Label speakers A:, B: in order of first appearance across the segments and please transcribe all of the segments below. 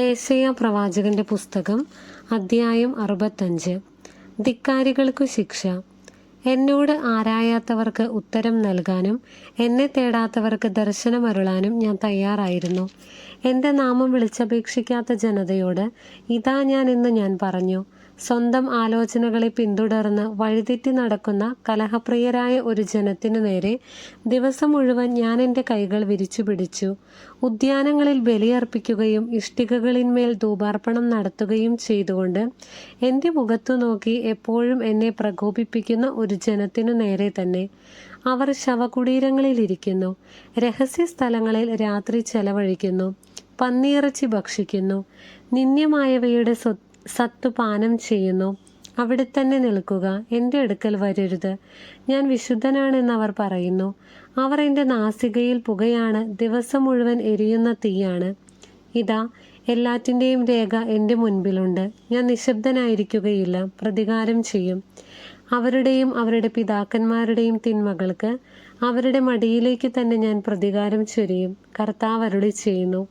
A: ഏശയ പ്രവാചകന്റെ പുസ്തകം അദ്ധ്യായം അറുപത്തഞ്ച്. ധിക്കാരികൾക്കു ശിക്ഷ. എന്നോട് ആരായാത്തവർക്ക് ഉത്തരം നൽകാനും എന്നെ തേടാത്തവർക്ക് ദർശനമരുളാനും ഞാൻ തയ്യാറായിരുന്നു. എന്റെ നാമം വിളിച്ചപേക്ഷിക്കാത്ത ജനതയോട് ഇതാ ഞാൻ എന്ന് ഞാൻ പറഞ്ഞു. സ്വന്തം ആലോചനകളെ പിന്തുടർന്ന് വഴിതെറ്റി നടക്കുന്ന കലഹപ്രിയരായ ഒരു ജനത്തിനു നേരെ ദിവസം മുഴുവൻ ഞാൻ എന്റെ കൈകൾ വിരിച്ചു പിടിച്ചു. ഉദ്യാനങ്ങളിൽ ബലിയർപ്പിക്കുകയും ഇഷ്ടികകളിന്മേൽ ധൂപാർപ്പണം നടത്തുകയും ചെയ്തുകൊണ്ട് എന്റെ മുഖത്തു നോക്കി എപ്പോഴും എന്നെ പ്രകോപിപ്പിക്കുന്ന ഒരു ജനത്തിനു നേരെ തന്നെ. അവർ ശവകുടീരങ്ങളിലിരിക്കുന്നു രഹസ്യ സ്ഥലങ്ങളിൽ രാത്രി ചെലവഴിക്കുന്നു. പന്നിയിറച്ചി ഭക്ഷിക്കുന്നു. നിന്ദ്യമായവയുടെ സ്വ സത്തു പാനം ചെയ്യുന്നു. അവിടെ തന്നെ നിൽക്കുക. എന്റെ അടുക്കൽ വരരുത്. ഞാൻ വിശുദ്ധനാണെന്ന് അവർ പറയുന്നു. അവർ എന്റെ നാസികയിൽ പുകയാണ്. ദിവസം മുഴുവൻ എരിയുന്ന തീയാണ്. ഇതാ എല്ലാറ്റിന്റെയും രേഖ എന്റെ മുൻപിലുണ്ട്. ഞാൻ നിശബ്ദനായിരിക്കുകയില്ല. പ്രതികാരം ചെയ്യും. അവരുടെയും അവരുടെ പിതാക്കന്മാരുടെയും തിന്മകൾക്ക് അവരുടെ മടിയിലേക്ക് തന്നെ ഞാൻ പ്രതികാരം ചൊരിയും. കർത്താവ് ചെയ്യുന്നു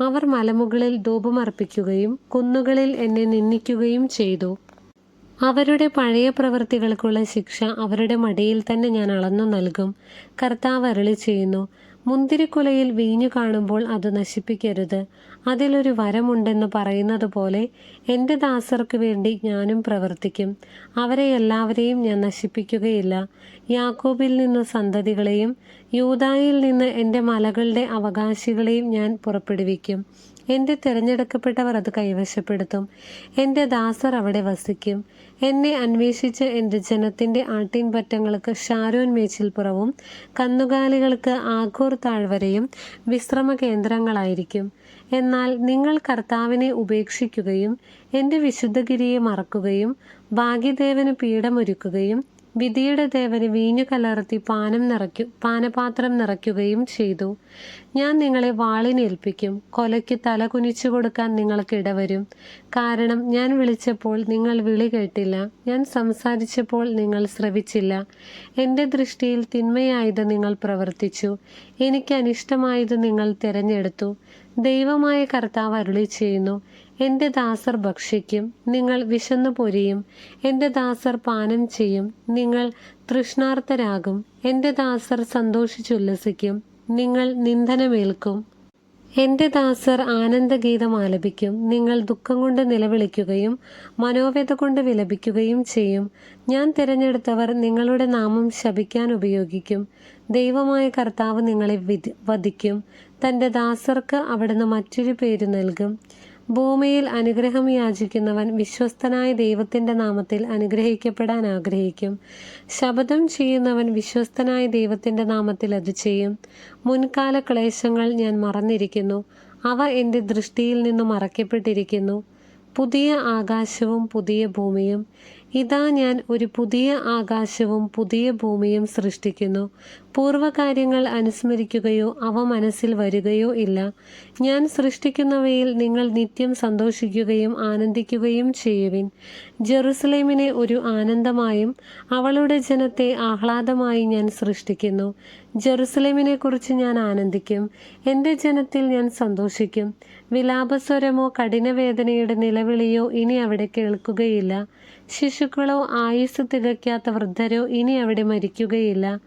A: അവർ മലമുകളിൽ ധൂപമർപ്പിക്കുകയും കുന്നുകളിൽ എന്നെ നിന്ദിക്കുകയും ചെയ്തു. അവരുടെ പഴയ പ്രവൃത്തികൾക്കുള്ള ശിക്ഷ അവരുടെ മടിയിൽ തന്നെ ഞാൻ അളന്നു നൽകും. കർത്താവ് അരളി ചെയ്യുന്നു മുന്തിരിക്കുലയിൽ വീഞ്ഞു കാണുമ്പോൾ അത് നശിപ്പിക്കരുത്. അതിലൊരു വരമുണ്ടെന്ന് പറയുന്നത് പോലെ എന്റെ ദാസർക്ക് വേണ്ടി ഞാനും പ്രവർത്തിക്കും. അവരെ എല്ലാവരെയും ഞാൻ നശിപ്പിക്കുകയില്ല. യാക്കോബിൽ നിന്ന് സന്തതികളെയും യൂതായിൽ നിന്ന് എന്റെ മലകളുടെ അവകാശികളെയും ഞാൻ പുറപ്പെടുവിക്കും. എന്റെ തിരഞ്ഞെടുക്കപ്പെട്ടവർ അത് കൈവശപ്പെടുത്തും. എന്റെ ദാസർ അവിടെ വസിക്കും. എന്നെ അന്വേഷിച്ച് എന്റെ ജനത്തിന്റെ ആട്ടിൻപറ്റങ്ങൾക്ക് ഷാരോൻ മേച്ചിൽപ്പുറവും കന്നുകാലികൾക്ക് ആഘോർ താഴ്വരയും വിശ്രമ കേന്ദ്രങ്ങളായിരിക്കും എന്നാൽ നിങ്ങൾ കർത്താവിനെ ഉപേക്ഷിക്കുകയും എന്റെ വിശുദ്ധഗിരിയെ മറക്കുകയും ഭാഗ്യദേവന് പീഠമൊരുക്കുകയും വിധിയുടെ ദേവന് വീഞ്ഞു കലർത്തി പാനം നിറയ്ക്കു പാനപാത്രം നിറയ്ക്കുകയും ചെയ്തു. ഞാൻ നിങ്ങളെ വാളിനേൽപ്പിക്കും. കൊലയ്ക്ക് തല കുനിച്ചു കൊടുക്കാൻ നിങ്ങൾക്ക് ഇടവരും. കാരണം ഞാൻ വിളിച്ചപ്പോൾ നിങ്ങൾ വിളി കേട്ടില്ല. ഞാൻ സംസാരിച്ചപ്പോൾ നിങ്ങൾ ശ്രവിച്ചില്ല. എന്റെ ദൃഷ്ടിയിൽ തിന്മയായത് നിങ്ങൾ പ്രവർത്തിച്ചു. എനിക്ക് അനിഷ്ടമായത് നിങ്ങൾ തിരഞ്ഞെടുത്തു. ദൈവമായ കർത്താവ് അരുളി ചെയ്യുന്നു. എന്റെ ദാസർ ഭക്ഷിക്കും. നിങ്ങൾ വിശന്നു പൊരിയും. എന്റെ ദാസർ പാനം ചെയ്യും. നിങ്ങൾ തൃഷ്ണാർത്ഥരാകും. എന്റെ ദാസർ സന്തോഷിച്ചുല്ലസിക്കും. നിങ്ങൾ നിന്ദനമേൽക്കും. എന്റെ ദാസർ ആനന്ദഗീതം ആലപിക്കും. നിങ്ങൾ ദുഃഖം കൊണ്ട് നിലവിളിക്കുകയും മനോവേദ കൊണ്ട് വിലപിക്കുകയും ചെയ്യും. ഞാൻ തിരഞ്ഞെടുത്തവർ നിങ്ങളുടെ നാമം ശപിക്കാൻ ഉപയോഗിക്കും. ദൈവമായ കർത്താവ് നിങ്ങളെ വിധി വധിക്കും. തന്റെ ദാസർക്ക് അവിടുന്ന് മറ്റൊരു പേര് നൽകും. ഭൂമിയിൽ അനുഗ്രഹം യാചിക്കുന്നവൻ വിശ്വസ്തനായ ദൈവത്തിന്റെ നാമത്തിൽ അനുഗ്രഹിക്കപ്പെടാൻ ആഗ്രഹിക്കും. ശപഥം ചെയ്യുന്നവൻ വിശ്വസ്തനായ ദൈവത്തിന്റെ നാമത്തിൽ അത് ചെയ്യും. മുൻകാല ക്ലേശങ്ങൾ ഞാൻ മറന്നിരിക്കുന്നു. അവ എന്റെ ദൃഷ്ടിയിൽ നിന്ന് മറക്കപ്പെട്ടിരിക്കുന്നു പുതിയ ആകാശവും പുതിയ ഭൂമിയും. ഇതാ ഞാൻ ഒരു പുതിയ ആകാശവും പുതിയ ഭൂമിയും സൃഷ്ടിക്കുന്നു. പൂർവകാര്യങ്ങൾ അനുസ്മരിക്കുകയോ അവ മനസ്സിൽ വരികയോ ഇല്ല. ഞാൻ സൃഷ്ടിക്കുന്നവയിൽ നിങ്ങൾ നിത്യം സന്തോഷിക്കുകയും ആനന്ദിക്കുകയും ചെയ്യുവിൻ. ജെറുസലേമിനെ ഒരു ആനന്ദമായും അവളുടെ ജനത്തെ ആഹ്ലാദമായും ഞാൻ സൃഷ്ടിക്കുന്നു. ജെറുസലേമിനെ കുറിച്ച് ഞാൻ ആനന്ദിക്കും. എന്റെ ജനത്തിൽ ഞാൻ സന്തോഷിക്കും. വിലാപസ്വരമോ കഠിനവേദനയുടെ നിലവിളിയോ ഇനി അവിടെ കേൾക്കുകയില്ല. ശിശുക്കളോ ആയുസ് തികയ്ക്കാത്ത വൃദ്ധരോ ഇനി അവിടെ മരിക്കുകയില്ല.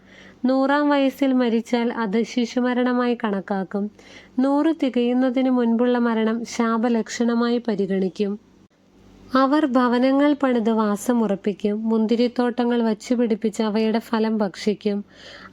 A: നൂറാം വയസ്സിൽ മരിച്ചാൽ അത് ശിശുമരണമായി കണക്കാക്കും. നൂറ് തികയുന്നതിന് മുൻപുള്ള മരണം ശാപലക്ഷണമായി പരിഗണിക്കും. അവർ ഭവനങ്ങൾ പണിത് വാസമുറപ്പിക്കും മുന്തിരിത്തോട്ടങ്ങൾ വച്ചുപിടിപ്പിച്ച് അവയുടെ ഫലം ഭക്ഷിക്കും.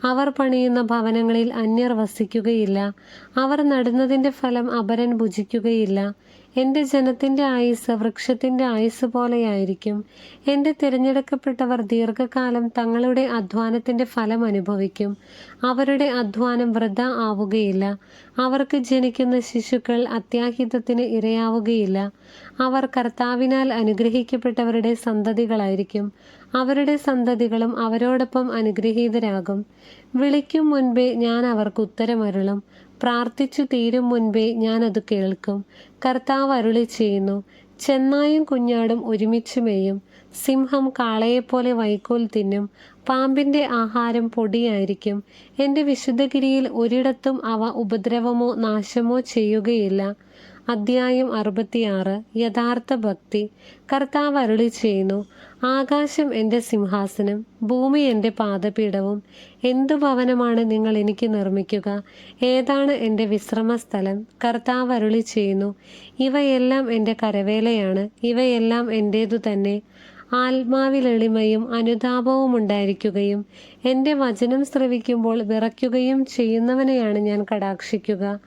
A: അവർ പണിയുന്ന ഭവനങ്ങളിൽ അന്യർ വസിക്കുകയില്ല. അവർ നടുന്നതിന്റെ ഫലം അപരൻ ഭുജിക്കുകയില്ല. എന്റെ ജനത്തിന്റെ ആയുസ് വൃക്ഷത്തിന്റെ ആയുസ് പോലെയായിരിക്കും. എന്റെ തിരഞ്ഞെടുക്കപ്പെട്ടവർ ദീർഘകാലം തങ്ങളുടെ അധ്വാനത്തിന്റെ ഫലം അനുഭവിക്കും. അവരുടെ അധ്വാനം വൃഥ ആവുകയില്ല. അവർക്ക് ജനിക്കുന്ന ശിശുക്കൾ അത്യാഹിതത്തിന് ഇരയാവുകയില്ല. അവർ കർത്താവിനാൽ അനുഗ്രഹിക്കപ്പെട്ടവരുടെ സന്തതികളായിരിക്കും. അവരുടെ സന്തതികളും അവരോടൊപ്പം അനുഗ്രഹീതരാകും. വിളിക്കും മുൻപേ ഞാൻ അവർക്ക് ഉത്തരമരുളും. പ്രാർത്ഥിച്ചു തീരും മുൻപേ ഞാൻ അത് കേൾക്കും. കർത്താവ് അരുളി ചെയ്യുന്നു ചെന്നായും കുഞ്ഞാടും ഒരുമിച്ച് മേയും. സിംഹം കാളയെപ്പോലെ വൈക്കോൽ തിന്നും. പാമ്പിന്റെ ആഹാരം പൊടിയായിരിക്കും. എന്റെ വിശുദ്ധഗിരിയിൽ ഒരിടത്തും അവ ഉപദ്രവമോ നാശമോ ചെയ്യുകയില്ല. അദ്ധ്യായം അറുപത്തിയാറ്. യഥാർത്ഥ ഭക്തി. കർത്താവ് അരുളി ചെയ്യുന്നു ആകാശം എന്റെ സിംഹാസനം ഭൂമി എന്റെ പാദപീഠവും എന്തു ഭവനമാണ് നിങ്ങൾ എനിക്ക് നിർമ്മിക്കുക? ഏതാണ് എന്റെ വിശ്രമസ്ഥലം? കർത്താവ് അരുളി ചെയ്യുന്നു ഇവയെല്ലാം എന്റെ കരവേലയാണ് ഇവയെല്ലാം എന്റേതു തന്നെ ആത്മാവിൽ എളിമയും അനുതാപവും ഉണ്ടായിരിക്കുകയും എന്റെ വചനം ശ്രവിക്കുമ്പോൾ വിറയ്ക്കുകയും ചെയ്യുന്നവനെയാണ് ഞാൻ കടാക്ഷിക്കുക.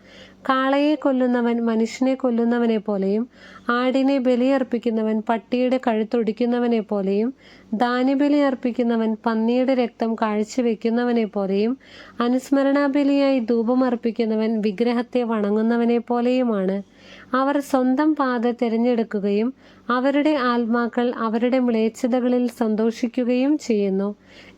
A: കാളയെ കൊല്ലുന്നവൻ മനുഷ്യനെ കൊല്ലുന്നവനെ പോലെയും ആടിനെ ബലിയർപ്പിക്കുന്നവൻ പട്ടിയുടെ കഴുത്തൊടിക്കുന്നവനെ പോലെയും ദാനബലി അർപ്പിക്കുന്നവൻ പന്നിയുടെ രക്തം കാഴ്ചവെക്കുന്നവനെ പോലെയും അനുസ്മരണാബലിയായി ധൂപമർപ്പിക്കുന്നവൻ വിഗ്രഹത്തെ വണങ്ങുന്നവനെ പോലെയുമാണ്. അവർ സ്വന്തം പാത തിരഞ്ഞെടുക്കുകയും അവരുടെ ആത്മാക്കൾ അവരുടെ മ്ലേച്ഛതകളിൽ സന്തോഷിക്കുകയും ചെയ്യുന്നു.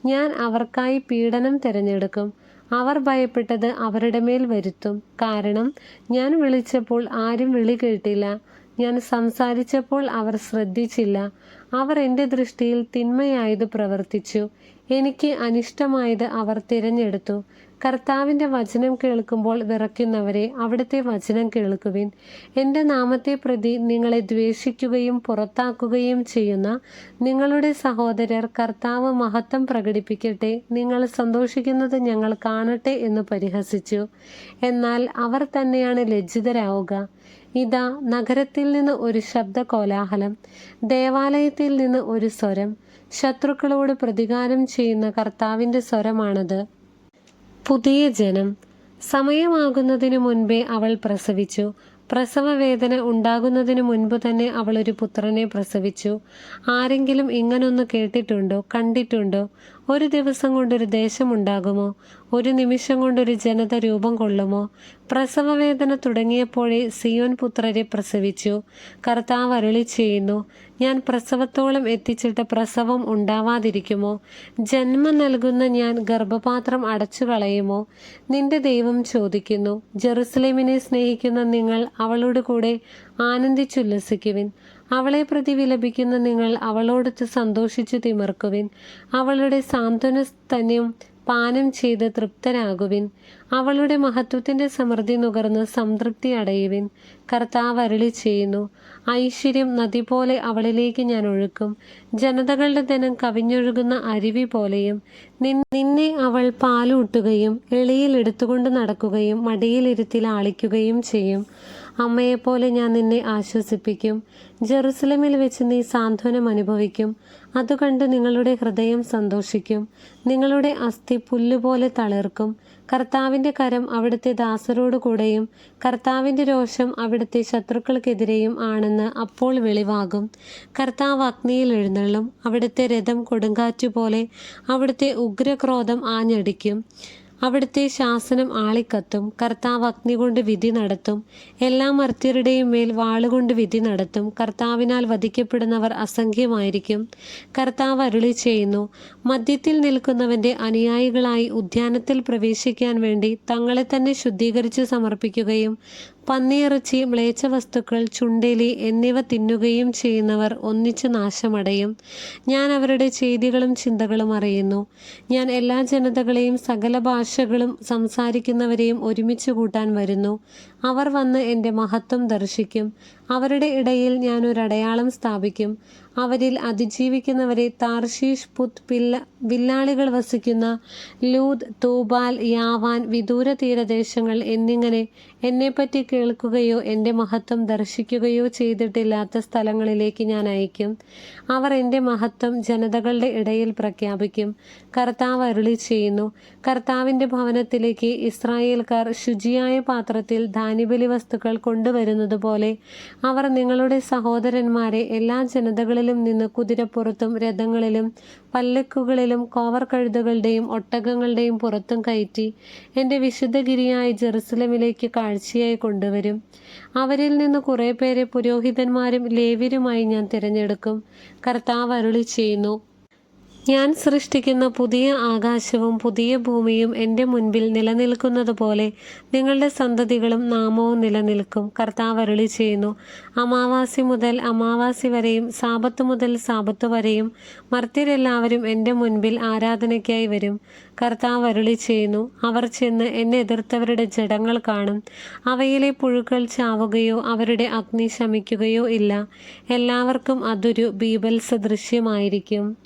A: ഞാൻ അവർക്കായി പീഡനം തിരഞ്ഞെടുക്കും. അവർ ഭയപ്പെട്ടത് അവരുടെ മേൽ വരുത്തും. കാരണം ഞാൻ വിളിച്ചപ്പോൾ ആരും വിളി കേട്ടില്ല. ഞാൻ സംസാരിച്ചപ്പോൾ അവർ ശ്രദ്ധിച്ചില്ല. അവർ എന്റെ ദൃഷ്ടിയിൽ തിന്മയായത് പ്രവർത്തിച്ചു. എനിക്ക് അനിഷ്ടമായത് അവർ തിരഞ്ഞെടുത്തു. കർത്താവിന്റെ വചനം കേൾക്കുമ്പോൾ വിറയ്ക്കുന്നവരെ അവിടുത്തെ വചനം കേൾക്കുവിൻ. എന്റെ നാമത്തെ പ്രതി നിങ്ങളെ ദ്വേഷിക്കുകയും പുറത്താക്കുകയും ചെയ്യുന്ന നിങ്ങളുടെ സഹോദരർ കർത്താവ് മഹത്വം പ്രകടിപ്പിക്കട്ടെ. നിങ്ങൾ സന്തോഷിക്കുന്നത് ഞങ്ങൾ കാണട്ടെ എന്ന് പരിഹസിച്ചു. എന്നാൽ അവർ തന്നെയാണ് ലജ്ജിതരാവുക. ഇതാ നഗരത്തിൽ നിന്ന് ഒരു ശബ്ദ കോലാഹലം ദേവാലയത്തിൽ നിന്ന് ഒരു സ്വരം ശത്രുക്കളോട് പ്രതികാരം ചെയ്യുന്ന കർത്താവിന്റെ സ്വരമാണത്. പുതിയ ജനം സമയമാകുന്നതിനു മുൻപേ അവൾ പ്രസവിച്ചു. പ്രസവവേദന ഉണ്ടാകുന്നതിനു മുൻപ് തന്നെ അവൾ ഒരു പുത്രനെ പ്രസവിച്ചു. ആരെങ്കിലും ഇങ്ങനൊന്ന് കേട്ടിട്ടുണ്ടോ കണ്ടിട്ടുണ്ടോ? ഒരു ദിവസം കൊണ്ടൊരു ദേശമുണ്ടാകുമോ? ഒരു നിമിഷം കൊണ്ടൊരു ജനത രൂപം കൊള്ളുമോ? പ്രസവവേദന തുടങ്ങിയപ്പോഴേ സിയോൻ പുത്രരെ പ്രസവിച്ചു. കർത്താവ് അരുളി ചെയ്യുന്നു ഞാൻ പ്രസവത്തോളം എത്തിച്ചിട്ട് പ്രസവം ഉണ്ടാവാതിരിക്കുമോ? ജന്മം നൽകുന്ന ഞാൻ ഗർഭപാത്രം അടച്ചു കളയുമോ നിന്റെ ദൈവം ചോദിക്കുന്നു ജെറുസലേമിനെ സ്നേഹിക്കുന്ന നിങ്ങൾ അവളോട് കൂടെ ആനന്ദിച്ചുല്ലസിക്കുവിൻ. അവളെ പ്രതി വിലപിക്കുന്ന നിങ്ങൾ അവളോടൊത്ത് സന്തോഷിച്ചു തിമർക്കുവിൻ. അവളുടെ സാന്ത്വന തന്നെയും പാനം ചെയ്ത് തൃപ്തരാകുവിൻ. അവളുടെ മഹത്വത്തിന്റെ സമൃദ്ധി നുകർന്ന് സംതൃപ്തി അടയുവിൻ. കർത്താവ് അരളി ചെയ്യുന്നു ഐശ്വര്യം നദി പോലെ അവളിലേക്ക് ഞാൻ ഒഴുക്കും. ജനതകളുടെ ധനം കവിഞ്ഞൊഴുകുന്ന അരുവി പോലെയും നിന്നെ അവൾ പാലൂട്ടുകയും എളിയിൽ എടുത്തുകൊണ്ട് നടക്കുകയും മടിയിലിരുത്തി ആളിക്കുകയും ചെയ്യും. അമ്മയെപ്പോലെ ഞാൻ നിന്നെ ആശ്വസിപ്പിക്കും. ജെറുസലമിൽ വെച്ച് നീ സാന്ത്വനം അനുഭവിക്കും. അതുകണ്ട് നിങ്ങളുടെ ഹൃദയം സന്തോഷിക്കും. നിങ്ങളുടെ അസ്ഥി പുല്ലുപോലെ തളിർക്കും. കർത്താവിന്റെ കരം അവിടുത്തെ ദാസരോട് കൂടെയും കർത്താവിന്റെ രോഷം അവിടുത്തെ ശത്രുക്കൾക്കെതിരെയും ആണെന്ന് അപ്പോൾ വെളിവാകും. കർത്താവ് അഗ്നിയിൽ എഴുന്നള്ളും. അവിടുത്തെ രഥം കൊടുങ്കാറ്റുപോലെ അവിടുത്തെ ഉഗ്രക്രോധം ആഞ്ഞടിക്കും. അവിടുത്തെ ശാസനം ആളിക്കത്തും കർത്താവ് അഗ്നി കൊണ്ട് വിധി നടത്തും എല്ലാ മർത്യരുടെയും മേൽ വാളുകൊണ്ട് വിധി നടത്തും കർത്താവിനാൽ വധിക്കപ്പെടുന്നവർ അസംഖ്യമായിരിക്കും. കർത്താവ് അരുളി ചെയ്യുന്നു മദ്യത്തിൽ നിൽക്കുന്നവന്റെ അനുയായികളായി ഉദ്യാനത്തിൽ പ്രവേശിക്കാൻ വേണ്ടി തങ്ങളെ തന്നെ ശുദ്ധീകരിച്ച് സമർപ്പിക്കുകയും പന്നിയിറച്ചി മ്ലേച്ഛ വസ്തുക്കൾ ചുണ്ടേലി എന്നിവ തിന്നുകയും ചെയ്യുന്നവർ ഒന്നിച്ച് നാശമടയും. ഞാൻ അവരുടെ ചെയ്തികളും ചിന്തകളും അറിയുന്നു. ഞാൻ എല്ലാ ജനതകളെയും സകല ഭാഷകളും സംസാരിക്കുന്നവരെയും ഒരുമിച്ച് കൂട്ടാൻ വരുന്നു. അവർ വന്ന് എന്റെ മഹത്വം ദർശിക്കും. അവരുടെ ഇടയിൽ ഞാൻ ഒരു അടയാളം സ്ഥാപിക്കും. അവരിൽ അതിജീവിക്കുന്നവരെ താർഷീഷ് പുത് പില്ല വില്ലാളികൾ വസിക്കുന്ന ലൂദ് തൂബാൽ യാവാൻ വിദൂര തീരദേശങ്ങൾ എന്നിങ്ങനെ എന്നെപ്പറ്റി കേൾക്കുകയോ എന്റെ മഹത്വം ദർശിക്കുകയോ ചെയ്തിട്ടില്ലാത്ത സ്ഥലങ്ങളിലേക്ക് ഞാൻ അയക്കും. അവർ എന്റെ മഹത്വം ജനതകളുടെ ഇടയിൽ പ്രഖ്യാപിക്കും. കർത്താവ് അരുളി ചെയ്യുന്നു. കർത്താവിന്റെ ഭവനത്തിലേക്ക് ഇസ്രായേൽക്കാർ ശുചിയായ പാത്രത്തിൽ ധാന്യബലി വസ്തുക്കൾ കൊണ്ടുവരുന്നത് പോലെ അവർ നിങ്ങളുടെ സഹോദരന്മാരെ എല്ലാ ജനതകളിലും നിന്ന് കുതിരപ്പുറത്തും രഥങ്ങളിലും പല്ലക്കുകളിലും കോവർ കഴുതകളുടെയും ഒട്ടകങ്ങളുടെയും പുറത്തും കയറ്റി എന്റെ വിശുദ്ധഗിരിയായ ജെറുസലമിലേക്ക് കാഴ്ചയായി കൊണ്ടുവരും. അവരിൽ നിന്ന് കുറേ പേരെ പുരോഹിതന്മാരും ലേവ്യരുമായി ഞാൻ തിരഞ്ഞെടുക്കും. കർത്താവ് അരുളി ചെയ്യുന്നു ഞാൻ സൃഷ്ടിക്കുന്ന പുതിയ ആകാശവും പുതിയ ഭൂമിയും എന്റെ മുൻപിൽ നിലനിൽക്കുന്നത് പോലെ നിങ്ങളുടെ സന്തതികളും നാമവും നിലനിൽക്കും. കർത്താവ് അരുളി ചെയ്യുന്നു അമാവാസി മുതൽ അമാവാസി വരെയും സാപത്ത് മുതൽ സാപത്ത് വരെയും മർത്യരെല്ലാവരും എന്റെ മുൻപിൽ ആരാധനയ്ക്കായി വരും. കർത്താവ് അരുളി ചെയ്യുന്നു അവർ ചെന്ന് എന്നെ എതിർത്തവരുടെ ജഡങ്ങൾ കാണും. അവയിലെ പുഴുക്കൾ ചാവുകയോ അവരുടെ അഗ്നി ശമിക്കുകയോ ഇല്ല. എല്ലാവർക്കും അതൊരു ബീബൽസ ദൃശ്യമായിരിക്കും